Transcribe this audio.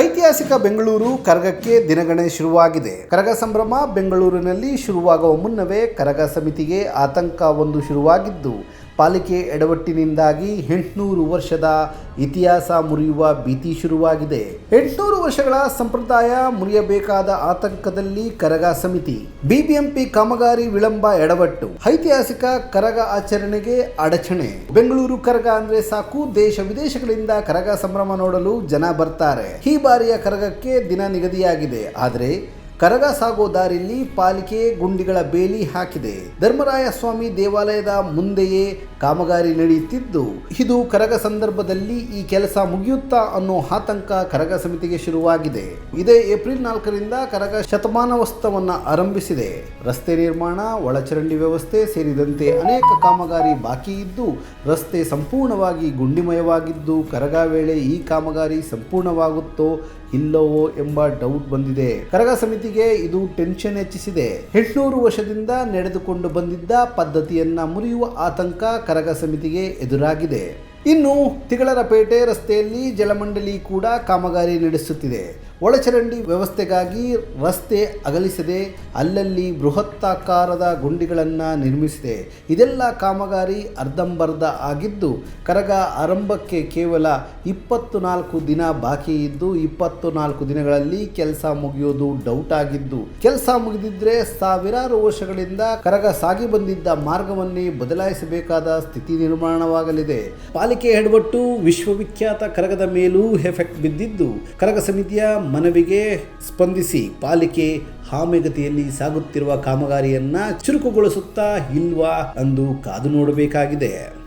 ಐತಿಹಾಸಿಕ ಬೆಂಗಳೂರು ಕರಗಕ್ಕೆ ದಿನಗಣನೆ ಶುರುವಾಗಿದೆ. ಕರಗ ಸಂಭ್ರಮ ಬೆಂಗಳೂರಿನಲ್ಲಿ ಶುರುವಾಗುವ ಮುನ್ನವೇ ಕರಗ ಸಮಿತಿಗೆ ಆತಂಕ ಒಂದು ಶುರುವಾಗಿದ್ದು ಪಾಲಿಕೆ ಎಡವಟ್ಟಿನಿಂದಾಗಿ ಎಂಟುನೂರು ವರ್ಷದ ಇತಿಹಾಸ ಮುರಿಯುವ ಭೀತಿ ಶುರುವಾಗಿದೆ. ಎಂಟುನೂರು ವರ್ಷಗಳ ಸಂಪ್ರದಾಯ ಮುರಿಯಬೇಕಾದ ಆತಂಕದಲ್ಲಿ ಕರಗ ಸಮಿತಿ. ಬಿಬಿಎಂಪಿ ಕಾಮಗಾರಿ ವಿಳಂಬ ಎಡವಟ್ಟು. ಐತಿಹಾಸಿಕ ಕರಗ ಆಚರಣೆಗೆ ಅಡಚಣೆ. ಬೆಂಗಳೂರು ಕರಗ ಅಂದ್ರೆ ಸಾಕು, ದೇಶ ವಿದೇಶಗಳಿಂದ ಕರಗ ಸಂಭ್ರಮ ನೋಡಲು ಜನ ಬರ್ತಾರೆ. ಈ ಬಾರಿಯ ಕರಗಕ್ಕೆ ದಿನ ನಿಗದಿಯಾಗಿದೆ. ಆದರೆ ಕರಗ ಸಾಗೋ ದಾರಿಯಲ್ಲಿ ಪಾಲಿಕೆ ಗುಂಡಿಗಳ ಬೇಲಿ ಹಾಕಿದೆ. ಧರ್ಮರಾಯ ಸ್ವಾಮಿ ದೇವಾಲಯದ ಮುಂದೆಯೇ ಕಾಮಗಾರಿ ನಡೆಯುತ್ತಿದ್ದು, ಇದು ಕರಗ ಸಂದರ್ಭದಲ್ಲಿ ಈ ಕೆಲಸ ಮುಗಿಯುತ್ತಾ ಅನ್ನೋ ಆತಂಕ ಕರಗ ಸಮಿತಿಗೆ ಶುರುವಾಗಿದೆ. ಇದೇ ಏಪ್ರಿಲ್ ನಾಲ್ಕರಿಂದ ಕರಗ ಶತಮಾನೋತ್ಸವವನ್ನು ಆರಂಭಿಸಿದೆ. ರಸ್ತೆ ನಿರ್ಮಾಣ, ಒಳಚರಂಡಿ ವ್ಯವಸ್ಥೆ ಸೇರಿದಂತೆ ಅನೇಕ ಕಾಮಗಾರಿ ಬಾಕಿ ಇದ್ದು, ರಸ್ತೆ ಸಂಪೂರ್ಣವಾಗಿ ಗುಂಡಿಮಯವಾಗಿದ್ದು, ಕರಗ ವೇಳೆ ಈ ಕಾಮಗಾರಿ ಸಂಪೂರ್ಣವಾಗುತ್ತೋ ಇಲ್ಲವೋ ಎಂಬ ಡೌಟ್ ಬಂದಿದೆ. ಕರಗ ಸಮಿತಿಗೆ ಇದು ಟೆನ್ಷನ್ ಹೆಚ್ಚಿಸಿದೆ. ಎಂಟುನೂರು ವರ್ಷದಿಂದ ನಡೆದುಕೊಂಡು ಬಂದಿದ್ದ ಪದ್ಧತಿಯನ್ನ ಮುರಿಯುವ ಆತಂಕ ಕರಗ ಸಮಿತಿಗೆ ಎದುರಾಗಿದೆ. ಇನ್ನು ತಿಗಳರಪೇಟೆ ರಸ್ತೆಯಲ್ಲಿ ಜಲಮಂಡಳಿ ಕೂಡ ಕಾಮಗಾರಿ ನಡೆಸುತ್ತಿದೆ. ಒಳಚರಂಡಿ ವ್ಯವಸ್ಥೆಗಾಗಿ ರಸ್ತೆ ಅಗಲಿಸದೆ ಅಲ್ಲಲ್ಲಿ ಬೃಹತ್ತಾಕಾರದ ಗುಂಡಿಗಳನ್ನು ನಿರ್ಮಿಸಿದೆ. ಇದೆಲ್ಲ ಕಾಮಗಾರಿ ಅರ್ಧಂಬರ್ಧ ಆಗಿದ್ದು, ಕರಗ ಆರಂಭಕ್ಕೆ ಕೇವಲ ಇಪ್ಪತ್ತು ನಾಲ್ಕು ದಿನ ಬಾಕಿ ಇದ್ದು ಇಪ್ಪತ್ತು ನಾಲ್ಕು ದಿನಗಳಲ್ಲಿ ಕೆಲಸ ಮುಗಿಯೋದು ಡೌಟ್ ಆಗಿದ್ದು, ಕೆಲಸ ಮುಗಿದಿದ್ರೆ ಸಾವಿರಾರು ವರ್ಷಗಳಿಂದ ಕರಗ ಸಾಗಿ ಬಂದಿದ್ದ ಮಾರ್ಗವನ್ನೇ ಬದಲಾಯಿಸಬೇಕಾದ ಸ್ಥಿತಿ ನಿರ್ಮಾಣವಾಗಲಿದೆ. ಪಾಲಿಕೆ ಹೆಡ್ಬಟ್ಟು ವಿಶ್ವವಿಖ್ಯಾತ ಕರಗದ ಮೇಲೂ ಎಫೆಕ್ಟ್ ಬಿದ್ದಿದ್ದು, ಕರಗ ಸಮಿತಿಯ ಮನವಿಗೆ ಸ್ಪಂದಿಸಿ ಪಾಲಿಕೆ ಹಾಮಿಗತಿಯಲ್ಲಿ ಸಾಗುತ್ತಿರುವ ಕಾಮಗಾರಿಯನ್ನ ಚುರುಕುಗೊಳಿಸುತ್ತಾ ಇಲ್ವಾ ಎಂದು ಕಾದು ನೋಡಬೇಕಾಗಿದೆ.